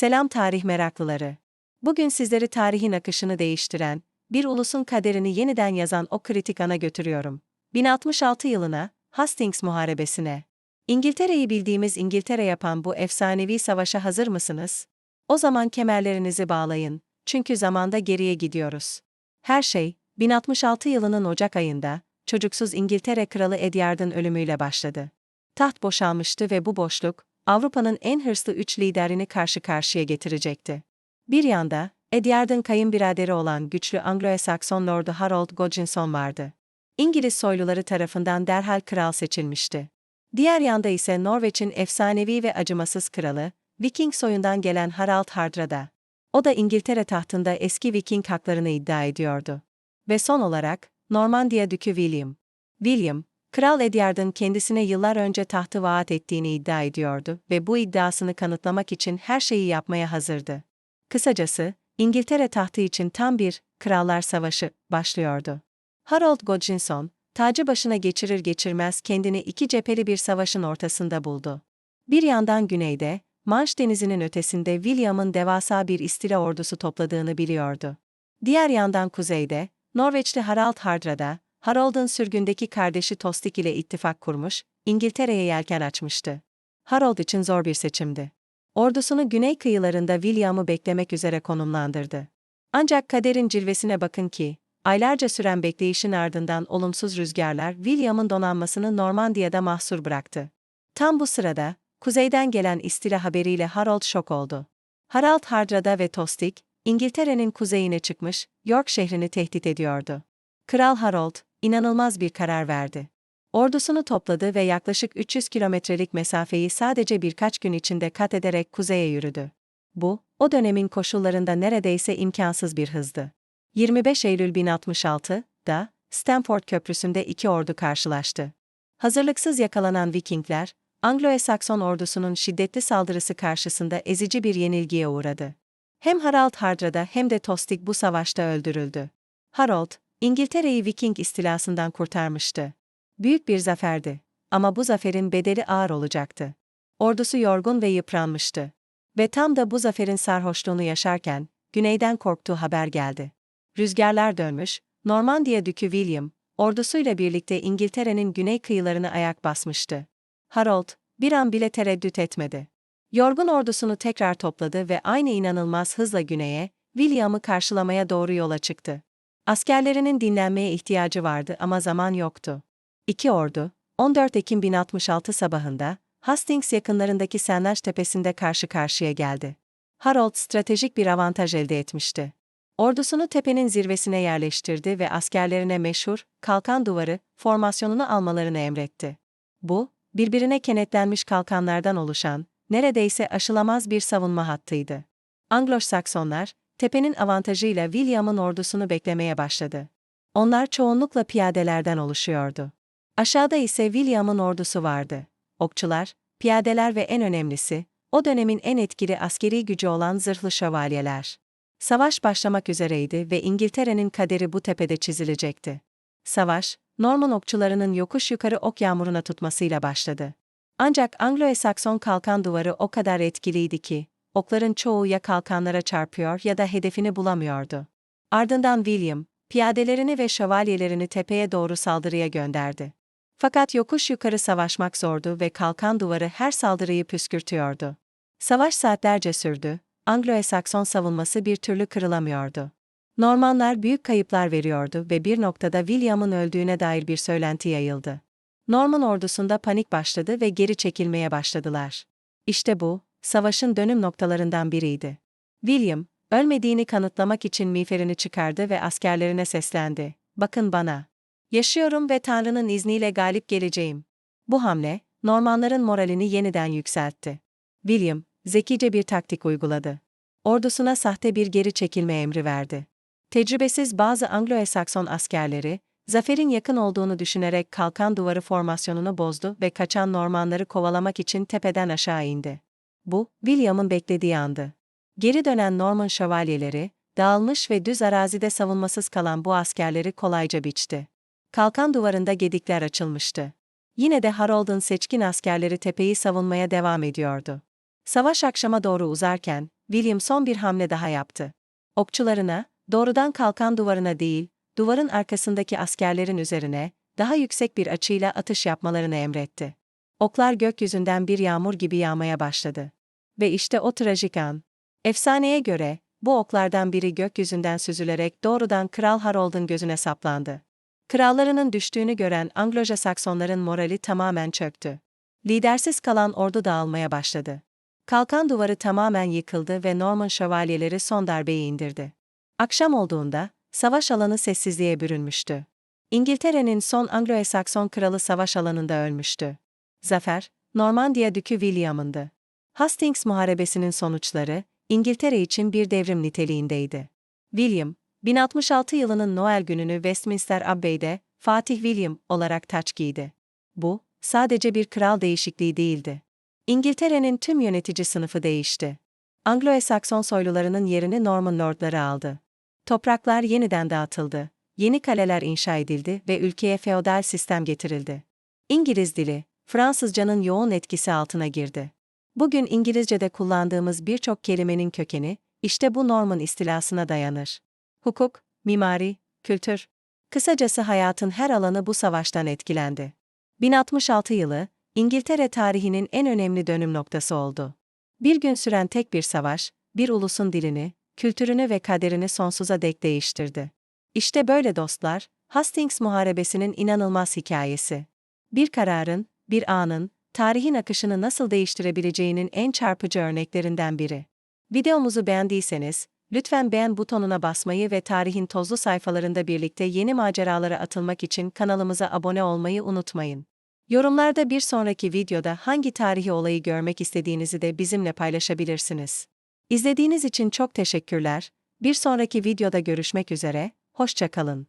Selam tarih meraklıları. Bugün sizleri tarihin akışını değiştiren, bir ulusun kaderini yeniden yazan o kritik ana götürüyorum. 1066 yılına, Hastings Muharebesi'ne. İngiltere'yi bildiğimiz İngiltere yapan bu efsanevi savaşa hazır mısınız? O zaman kemerlerinizi bağlayın, çünkü zamanda geriye gidiyoruz. Her şey, 1066 yılının Ocak ayında, çocuksuz İngiltere Kralı Edyard'ın ölümüyle başladı. Taht boşalmıştı ve bu boşluk, Avrupa'nın en hırslı üç liderini karşı karşıya getirecekti. Bir yanda, Edyard'ın kayınbiraderi olan güçlü Anglo-Sakson Lordu Harold Godwinson vardı. İngiliz soyluları tarafından derhal kral seçilmişti. Diğer yanda ise Norveç'in efsanevi ve acımasız kralı, Viking soyundan gelen Harald Hardrada. O da İngiltere tahtında eski Viking haklarını iddia ediyordu. Ve son olarak, Normandiya Dükü William. William, Kral Edyard'ın kendisine yıllar önce tahtı vaat ettiğini iddia ediyordu ve bu iddiasını kanıtlamak için her şeyi yapmaya hazırdı. Kısacası, İngiltere tahtı için tam bir Krallar Savaşı başlıyordu. Harold Godwinson, tacı başına geçirir geçirmez kendini iki cepheli bir savaşın ortasında buldu. Bir yandan güneyde, Manş denizinin ötesinde William'ın devasa bir istila ordusu topladığını biliyordu. Diğer yandan kuzeyde, Norveçli Harald Hardrada, Harold'un sürgündeki kardeşi Tostig ile ittifak kurmuş, İngiltere'ye yelken açmıştı. Harold için zor bir seçimdi. Ordusunu güney kıyılarında William'ı beklemek üzere konumlandırdı. Ancak kaderin cilvesine bakın ki, aylarca süren bekleyişin ardından olumsuz rüzgarlar William'ın donanmasını Normandiya'da mahsur bıraktı. Tam bu sırada, kuzeyden gelen istila haberiyle Harold şok oldu. Harald Hardrada ve Tostig, İngiltere'nin kuzeyine çıkmış, York şehrini tehdit ediyordu. Kral Harold, inanılmaz bir karar verdi. Ordusunu topladı ve yaklaşık 300 kilometrelik mesafeyi sadece birkaç gün içinde kat ederek kuzeye yürüdü. Bu, o dönemin koşullarında neredeyse imkansız bir hızdı. 25 Eylül 1066'da Stamford Köprüsü'nde iki ordu karşılaştı. Hazırlıksız yakalanan Vikingler, Anglo-Sakson ordusunun şiddetli saldırısı karşısında ezici bir yenilgiye uğradı. Hem Harald Hardrada hem de Tostig bu savaşta öldürüldü. Harold, İngiltere'yi Viking istilasından kurtarmıştı. Büyük bir zaferdi. Ama bu zaferin bedeli ağır olacaktı. Ordusu yorgun ve yıpranmıştı. Ve tam da bu zaferin sarhoşluğunu yaşarken, güneyden korktuğu haber geldi. Rüzgarlar dönmüş, Normandiya Dükü William, ordusuyla birlikte İngiltere'nin güney kıyılarını ayak basmıştı. Harold, bir an bile tereddüt etmedi. Yorgun ordusunu tekrar topladı ve aynı inanılmaz hızla güneye, William'ı karşılamaya doğru yola çıktı. Askerlerinin dinlenmeye ihtiyacı vardı ama zaman yoktu. İki ordu, 14 Ekim 1066 sabahında, Hastings yakınlarındaki Senlaç tepesinde karşı karşıya geldi. Harold stratejik bir avantaj elde etmişti. Ordusunu tepenin zirvesine yerleştirdi ve askerlerine meşhur, kalkan duvarı, formasyonunu almalarını emretti. Bu, birbirine kenetlenmiş kalkanlardan oluşan, neredeyse aşılamaz bir savunma hattıydı. Anglo-Saksonlar, tepenin avantajıyla William'ın ordusunu beklemeye başladı. Onlar çoğunlukla piyadelerden oluşuyordu. Aşağıda ise William'ın ordusu vardı. Okçular, piyadeler ve en önemlisi, o dönemin en etkili askeri gücü olan zırhlı şövalyeler. Savaş başlamak üzereydi ve İngiltere'nin kaderi bu tepede çizilecekti. Savaş, Norman okçularının yokuş yukarı ok yağmuruna tutmasıyla başladı. Ancak Anglo-Sakson kalkan duvarı o kadar etkiliydi ki, okların çoğu ya kalkanlara çarpıyor ya da hedefini bulamıyordu. Ardından William, piyadelerini ve şövalyelerini tepeye doğru saldırıya gönderdi. Fakat yokuş yukarı savaşmak zordu ve kalkan duvarı her saldırıyı püskürtüyordu. Savaş saatlerce sürdü, Anglo-Sakson savunması bir türlü kırılamıyordu. Normanlar büyük kayıplar veriyordu ve bir noktada William'ın öldüğüne dair bir söylenti yayıldı. Norman ordusunda panik başladı ve geri çekilmeye başladılar. İşte bu, savaşın dönüm noktalarından biriydi. William, ölmediğini kanıtlamak için miğferini çıkardı ve askerlerine seslendi. Bakın bana. Yaşıyorum ve Tanrı'nın izniyle galip geleceğim. Bu hamle, Normanların moralini yeniden yükseltti. William, zekice bir taktik uyguladı. Ordusuna sahte bir geri çekilme emri verdi. Tecrübesiz bazı Anglo-Sakson askerleri, zaferin yakın olduğunu düşünerek kalkan duvarı formasyonunu bozdu ve kaçan Normanları kovalamak için tepeden aşağı indi. Bu, William'ın beklediği andı. Geri dönen Norman şövalyeleri, dağılmış ve düz arazide savunmasız kalan bu askerleri kolayca biçti. Kalkan duvarında gedikler açılmıştı. Yine de Harold'un seçkin askerleri tepeyi savunmaya devam ediyordu. Savaş akşama doğru uzarken, William son bir hamle daha yaptı. Okçularına, doğrudan kalkan duvarına değil, duvarın arkasındaki askerlerin üzerine, daha yüksek bir açıyla atış yapmalarını emretti. Oklar gökyüzünden bir yağmur gibi yağmaya başladı. Ve işte o trajik an. Efsaneye göre, bu oklardan biri gökyüzünden süzülerek doğrudan Kral Harold'un gözüne saplandı. Krallarının düştüğünü gören Anglo-Saksonların morali tamamen çöktü. Lidersiz kalan ordu dağılmaya başladı. Kalkan duvarı tamamen yıkıldı ve Norman şövalyeleri son darbeyi indirdi. Akşam olduğunda, savaş alanı sessizliğe bürünmüştü. İngiltere'nin son Anglo-Sakson kralı savaş alanında ölmüştü. Zafer, Normandiya Dükü William'ındı. Hastings Muharebesi'nin sonuçları, İngiltere için bir devrim niteliğindeydi. William, 1066 yılının Noel gününü Westminster Abbey'de Fatih William olarak taç giydi. Bu, sadece bir kral değişikliği değildi. İngiltere'nin tüm yönetici sınıfı değişti. Anglo-Sakson soylularının yerini Norman lordları aldı. Topraklar yeniden dağıtıldı, yeni kaleler inşa edildi ve ülkeye feodal sistem getirildi. İngiliz dili, Fransızcanın yoğun etkisi altına girdi. Bugün İngilizce'de kullandığımız birçok kelimenin kökeni, işte bu Norman istilasına dayanır. Hukuk, mimari, kültür. Kısacası hayatın her alanı bu savaştan etkilendi. 1066 yılı, İngiltere tarihinin en önemli dönüm noktası oldu. Bir gün süren tek bir savaş, bir ulusun dilini, kültürünü ve kaderini sonsuza dek değiştirdi. İşte böyle dostlar, Hastings Muharebesi'nin inanılmaz hikayesi. Bir kararın, bir anın, tarihin akışını nasıl değiştirebileceğinin en çarpıcı örneklerinden biri. Videomuzu beğendiyseniz, lütfen beğen butonuna basmayı ve tarihin tozlu sayfalarında birlikte yeni maceralara atılmak için kanalımıza abone olmayı unutmayın. Yorumlarda bir sonraki videoda hangi tarihi olayı görmek istediğinizi de bizimle paylaşabilirsiniz. İzlediğiniz için çok teşekkürler. Bir sonraki videoda görüşmek üzere, hoşça kalın.